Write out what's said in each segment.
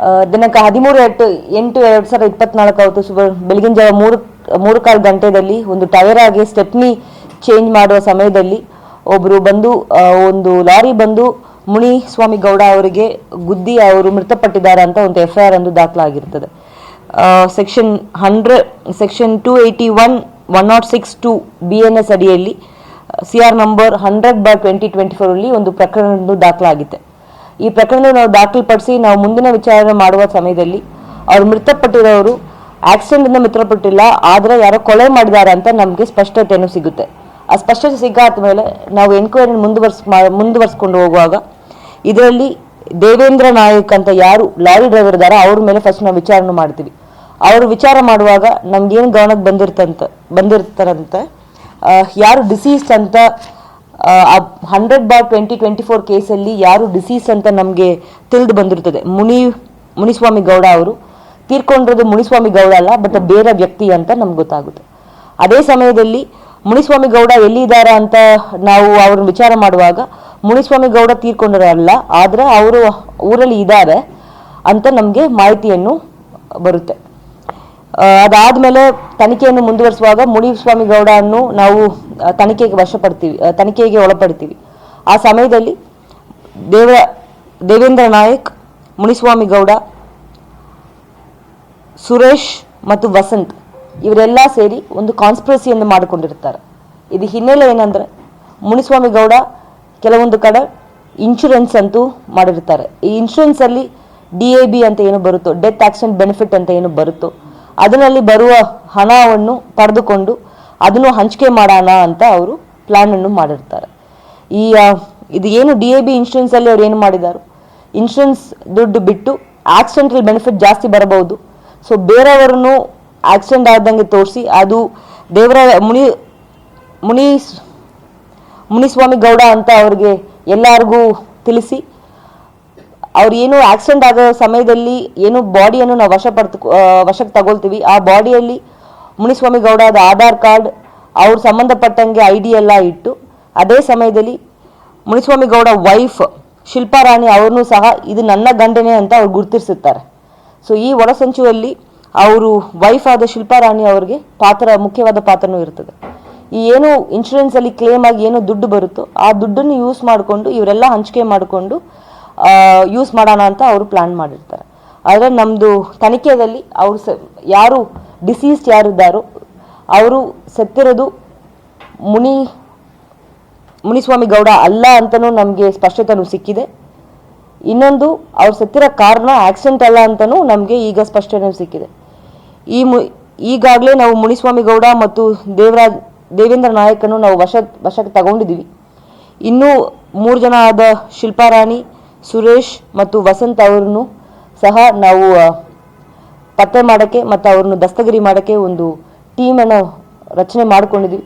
ಆ, ದಿನಾಂಕ ಹದಿಮೂರು ಎಂಟು ಎಂಟು ಎರಡು ಸಾವಿರದ ಇಪ್ಪತ್ನಾಲ್ಕು ಅವತ್ತು ಸುಬ ಬೆಳಗಿನ ಜಾವ ಮೂರು ಮೂರು ಕಾಲು ಗಂಟೆಯಲ್ಲಿ ಒಂದು ಟೈರ್ ಆಗಿ ಸ್ಟೆಪ್ನಿ ಚೇಂಜ್ ಮಾಡುವ ಸಮಯದಲ್ಲಿ ಒಬ್ಬರು ಬಂದು ಒಂದು ಲಾರಿ ಬಂದು ಮುನಿ ಸ್ವಾಮಿ ಗೌಡ ಅವರಿಗೆ ಗುದ್ದಿ ಅವರು ಮೃತಪಟ್ಟಿದ್ದಾರೆ ಅಂತ ಒಂದು ಎಫ್ ಐ ಆರ್ ಒಂದು ದಾಖಲಾಗಿರ್ತದೆ. Section hundred section two eighty one one not six two B N S ಅಡಿಯಲ್ಲಿ C R number hundred by twenty twenty ಫೋರಲ್ಲಿ ಒಂದು ಪ್ರಕರಣ ದಾಖಲಾಗಿದೆ ಈ ಪ್ರಕರಣ ನಾವು ದಾಖಲುಪಡಿಸಿ ನಾವು ಮುಂದಿನ ವಿಚಾರಣೆ ಮಾಡುವ ಸಮಯದಲ್ಲಿ ಅವ್ರು ಮೃತಪಟ್ಟಿರೋರು ಆಕ್ಸಿಡೆಂಟ್ ಇಂದ ಮೃತಪಟ್ಟಿಲ್ಲ, ಆದ್ರೆ ಯಾರೋ ಕೊಲೆ ಮಾಡಿದ್ದಾರೆ ಅಂತ ನಮಗೆ ಸ್ಪಷ್ಟತೆಯನ್ನು ಸಿಗುತ್ತೆ. ಆ ಸ್ಪಷ್ಟತೆ ಸಿಕ್ಕಾದ ಮೇಲೆ ನಾವು ಎನ್ಕ್ವೈರಿ ಮುಂದುವರ್ಸ್ ಮುಂದುವರ್ಸ್ಕೊಂಡು ಹೋಗುವಾಗ ಇದರಲ್ಲಿ ದೇವೇಂದ್ರ ನಾಯಕ್ ಅಂತ ಯಾರು ಲಾರಿ ಡ್ರೈವರ್ ಇದ್ದಾರೆ ಅವ್ರ ಮೇಲೆ ಫಸ್ಟ್ ನಾವು ವಿಚಾರಣೆ ಮಾಡ್ತೀವಿ. ಅವರು ವಿಚಾರ ಮಾಡುವಾಗ ನಮ್ಗೇನು ಗಮನಕ್ಕೆ ಬಂದಿರ್ತಂತ, ಬಂದಿರ್ತಾರಂತೆ ಯಾರು ಡಿಸೀಸ್ ಅಂತ hundred bar twenty twenty four ಕೇಸಲ್ಲಿ ಯಾರು ಡಿಸೀಸ್ ಅಂತ ನಮಗೆ ತಿಳಿದು ಬಂದಿರುತ್ತದೆ ಮುನಿ, ಮುನಿಸ್ವಾಮಿ ಗೌಡ ಅವರು. ತೀರ್ಕೊಂಡಿರೋದು ಮುನಿಸ್ವಾಮಿ ಗೌಡ ಅಲ್ಲ ಬಟ್ ಬೇರೆ ವ್ಯಕ್ತಿ ಅಂತ ನಮ್ಗೆ ಗೊತ್ತಾಗುತ್ತೆ. ಅದೇ ಸಮಯದಲ್ಲಿ ಮುನಿಸ್ವಾಮಿ ಗೌಡ ಎಲ್ಲಿದ್ದಾರೆ ಅಂತ ನಾವು ಅವ್ರನ್ನ ವಿಚಾರ ಮಾಡುವಾಗ ಮುನಿಸ್ವಾಮಿ ಗೌಡ ತೀರ್ಕೊಂಡಿರಲ್ಲ, ಆದರೆ ಅವರು ಊರಲ್ಲಿ ಇದ್ದಾರೆ ಅಂತ ನಮಗೆ ಮಾಹಿತಿಯನ್ನು ಬರುತ್ತೆ. ಅದಾದ್ಮೇಲೆ ತನಿಖೆಯನ್ನು ಮುಂದುವರಿಸುವಾಗ ಮುನಿಸ್ವಾಮಿ ಗೌಡ ಅನ್ನು ನಾವು ತನಿಖೆಗೆ ವಶಪಡ್ತೀವಿ ತನಿಖೆಗೆ ಒಳಪಡ್ತೀವಿ. ಆ ಸಮಯದಲ್ಲಿ ದೇವ, ದೇವೇಂದ್ರ ನಾಯಕ್, ಮುನಿಸ್ವಾಮಿ ಗೌಡ, ಸುರೇಶ್ ಮತ್ತು ವಸಂತ್ ಇವರೆಲ್ಲ ಸೇರಿ ಒಂದು ಕಾನ್ಸ್ಪಿರಸಿಯನ್ನು ಮಾಡಿಕೊಂಡಿರ್ತಾರೆ. ಇದು ಹಿನ್ನೆಲೆ ಏನಂದ್ರೆ, ಮುನಿಸ್ವಾಮಿ ಗೌಡ ಕೆಲವೊಂದು ಕಡೆ ಇನ್ಶೂರೆನ್ಸ್ ಅಂತೂ ಮಾಡಿರ್ತಾರೆ. ಈ ಇನ್ಶೂರೆನ್ಸ್ ಅಲ್ಲಿ ಡಿ ಎ ಬಿ ಅಂತ ಏನು ಬರುತ್ತೋ ಡೆತ್ ಆಕ್ಸಿಡೆಂಟ್ ಬೆನಿಫಿಟ್ ಅಂತ ಏನು ಬರುತ್ತೋ ಅದರಲ್ಲಿ ಬರುವ ಹಣವನ್ನು ಪಡೆದುಕೊಂಡು ಅದನ್ನು ಹಂಚಿಕೆ ಮಾಡೋಣ ಅಂತ ಅವರು ಪ್ಲ್ಯಾನನ್ನು ಮಾಡಿರ್ತಾರೆ. ಈ ಇದು ಏನು ಡಿ ಎ ಬಿ ಇನ್ಶೂರೆನ್ಸಲ್ಲಿ ಅವ್ರು ಏನು ಮಾಡಿದ್ದಾರೆ ಇನ್ಶೂರೆನ್ಸ್ ದುಡ್ಡು ಬಿಟ್ಟು ಆಕ್ಸಿಡೆಂಟಲ್ ಬೆನಿಫಿಟ್ ಜಾಸ್ತಿ ಬರಬಹುದು. ಸೊ ಬೇರೆಯವರನ್ನು ಆಕ್ಸಿಡೆಂಟ್ ಆದಂಗೆ ತೋರಿಸಿ ಅದು ದೇವರ ಮುನಿ ಮುನಿ, ಮುನಿಸ್ವಾಮಿ ಗೌಡ ಅಂತ ಅವ್ರಿಗೆ ಎಲ್ಲರಿಗೂ ತಿಳಿಸಿ ಅವ್ರು ಏನು ಆಕ್ಸಿಡೆಂಟ್ ಆಗೋ ಸಮಯದಲ್ಲಿ ಏನು ಬಾಡಿಯನ್ನು ನಾವು ವಶ ಪಡ್ತು ವಶಕ್ಕೆ ತಗೊಳ್ತೀವಿ. ಆ ಬಾಡಿಯಲ್ಲಿ ಮುನಿಸ್ವಾಮಿ ಗೌಡದ ಆಧಾರ್ ಕಾರ್ಡ್, ಅವ್ರ ಸಂಬಂಧಪಟ್ಟಂಗೆ ಐ ಡಿ ಎಲ್ಲ ಇಟ್ಟು, ಅದೇ ಸಮಯದಲ್ಲಿ ಮುನಿಸ್ವಾಮಿ ಗೌಡ ವೈಫ್ ಶಿಲ್ಪಾ ರಾಣಿ ಅವ್ರನ್ನೂ ಸಹ ಇದು ನನ್ನ ಗಂಡನೇ ಅಂತ ಅವ್ರು ಗುರುತಿಸುತ್ತಾರೆ ಸೊ ಈ ಒಳಸಂಚುವಲ್ಲಿ ಅವರು ವೈಫ್ ಆದ ಶಿಲ್ಪಾ ರಾಣಿ ಅವರಿಗೆ ಪಾತ್ರ, ಮುಖ್ಯವಾದ ಪಾತ್ರನೂ ಇರ್ತದೆ. ಈ ಏನು ಇನ್ಶೂರೆನ್ಸ್ ಅಲ್ಲಿ ಕ್ಲೇಮ್ ಆಗಿ ಏನು ದುಡ್ಡು ಬರುತ್ತೋ, ಆ ದುಡ್ಡನ್ನು ಯೂಸ್ ಮಾಡಿಕೊಂಡು, ಇವರೆಲ್ಲ ಹಂಚಿಕೆ ಮಾಡಿಕೊಂಡು ಯೂಸ್ ಮಾಡೋಣ ಅಂತ ಅವರು ಪ್ಲ್ಯಾನ್ ಮಾಡಿರ್ತಾರೆ. ಆದರೆ ನಮ್ಮದು ತನಿಖೆಯಲ್ಲಿ ಅವರು ಸ, ಯಾರು ಡಿಸೀಸ್ಡ್ ಯಾರಿದ್ದಾರೋ ಅವರು ಸತ್ತಿರೋದು ಮುನಿ, ಮುನಿಸ್ವಾಮಿ ಗೌಡ ಅಲ್ಲ ಅಂತಲೂ ನಮಗೆ ಸ್ಪಷ್ಟತೆನೂ ಸಿಕ್ಕಿದೆ. ಇನ್ನೊಂದು ಅವ್ರು ಸತ್ತಿರೋ ಕಾರಣ ಆಕ್ಸಿಡೆಂಟ್ ಅಲ್ಲ ಅಂತಲೂ ನಮಗೆ ಈಗ ಸ್ಪಷ್ಟನೆ ಸಿಕ್ಕಿದೆ. ಈ ಮು, ಈಗಾಗಲೇ ನಾವು ಮುನಿಸ್ವಾಮಿ ಗೌಡ ಮತ್ತು ದೇವರಾಜ್, ದೇವೇಂದ್ರ ನಾಯಕನು ನಾವು ವಶ, ವಶಕ್ಕೆ ತಗೊಂಡಿದ್ದೀವಿ. ಇನ್ನೂ ಮೂರು ಜನ ಆದ ಶಿಲ್ಪಾ ರಾಣಿ ಸುರೇಶ್ ಮತ್ತು ವಸಂತ್ ಅವರನ್ನು ಸಹ ನಾವು ಪತ್ತೆ ಮಾಡೋಕ್ಕೆ ಮತ್ತು ಅವ್ರನ್ನು ದಸ್ತಗಿರಿ ಮಾಡೋಕ್ಕೆ ಒಂದು ಟೀಮನ್ನು ರಚನೆ ಮಾಡಿಕೊಂಡಿದ್ವಿ.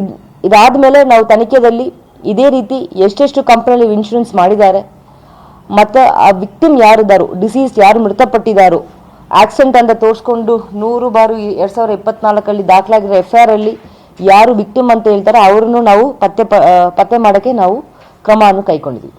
ಇದು ಇದಾದ ಮೇಲೆ ನಾವು ತನಿಖೆಯಲ್ಲಿ ಇದೇ ರೀತಿ ಎಷ್ಟೆಷ್ಟು ಕಂಪ್ನಿಯಲ್ಲಿ ಇನ್ಶೂರೆನ್ಸ್ ಮಾಡಿದ್ದಾರೆ, ಮತ್ತು ಆ ವಿಕ್ಟಿಮ್ ಯಾರಿದ್ದಾರೋ ಡಿಸೀಸ್ ಯಾರು, ಮೃತಪಟ್ಟಿದ್ದಾರೋ ಆಕ್ಸಿಡೆಂಟ್ ಅಂತ ತೋರಿಸ್ಕೊಂಡು ನೂರು ಬಾರು ಎರಡು ಸಾವಿರದ ಇಪ್ಪತ್ನಾಲ್ಕರಲ್ಲಿ ದಾಖಲಾಗಿರೋ ಎಫ್ ಐ ಅಲ್ಲಿ ಯಾರು ವಿಕ್ಟಿಮ್ ಅಂತ ಹೇಳ್ತಾರೆ ಅವ್ರನ್ನೂ ನಾವು ಪತ್ತೆ ಪತ್ತೆ ಮಾಡೋಕ್ಕೆ ನಾವು ಕ್ರಮವನ್ನು ಕೈಗೊಂಡಿದ್ದೀವಿ